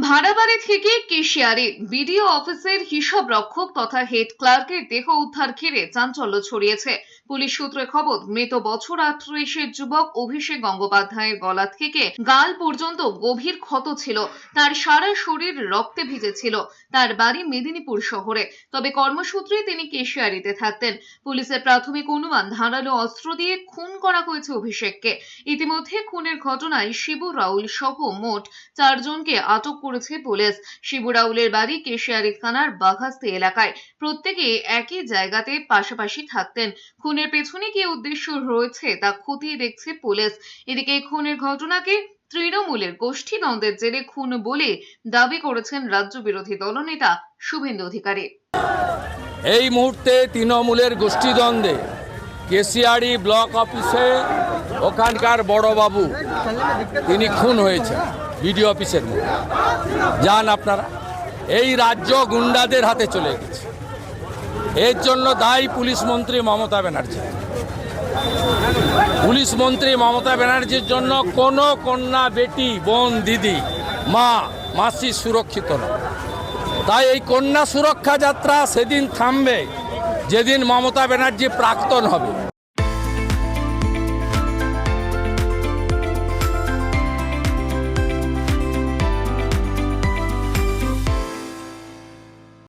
ভাড়াবাড়ি থেকে কেশিয়ারে। বিডিও অফিসের হিসাব রক্ষক তথা হেড ক্লার্কের দেহ উদ্ধার ঘিরে চাঞ্চল্য ছড়িয়েছে। পুলিশ সূত্রে খবর, মৃত বছর আটত্রিশের যুবক অভিষেক গঙ্গোপাধ্যায়ের গলা থেকে গাল পর্যন্ত গভীর ক্ষত ছিল। তার সারা শরীর রক্তে ভিজেছিল। তার বাড়ি মেদিনীপুর শহরে। তবে কর্মসূত্রে তিনি কেশিয়ারিতে থাকতেন। পুলিশের প্রাথমিক অনুমান, ধারালো অস্ত্র দিয়ে খুন করা হয়েছে অভিষেককে। ইতিমধ্যে খুনের ঘটনায় শিবু, রাউল সহ মোট চারজনকে আটক করেছে পুলিশ। শিবু রাউলের বাড়ি কেশিয়ারি থানার বাঘাস্তি এলাকায়। প্রত্যেকে একই জায়গাতে পাশাপাশি থাকতেন। খুনের পেছনে কি উদ্দেশ্য রয়েছে তা খতিয়ে দেখছে পুলিশ। এদিকে খুনের ঘটনাকে তৃণমূলের গোষ্ঠী দ্বন্দ্বের জেরে খুন বলে দাবি করেছেন রাজ্য বিরোধী দলনেতা শুভেন্দু অধিকারী। এই মুহূর্তে তৃণমূলের গোষ্ঠীদ্বন্দ্বে কেশিয়াড়ি ব্লক অফিসে ওখানকার বড়বাবু তিনি খুন হয়েছেন বিডিও অফিসের মধ্যে। যান আপনারা, এই রাজ্য গুন্ডাদের হাতে চলে গেছে। এর জন্য দায়ী পুলিশ মন্ত্রী মমতা ব্যানার্জি। পুলিশ মন্ত্রী মমতা ব্যানার্জির জন্য কোনো কন্যা, বেটি, বোন, দিদি, মা, মাসি সুরক্ষিত নয়। তাই এই কন্যা সুরক্ষা যাত্রা সেদিন থামবে। যেদিন মমতা ব্যানার্জি প্রাক্তন হবে।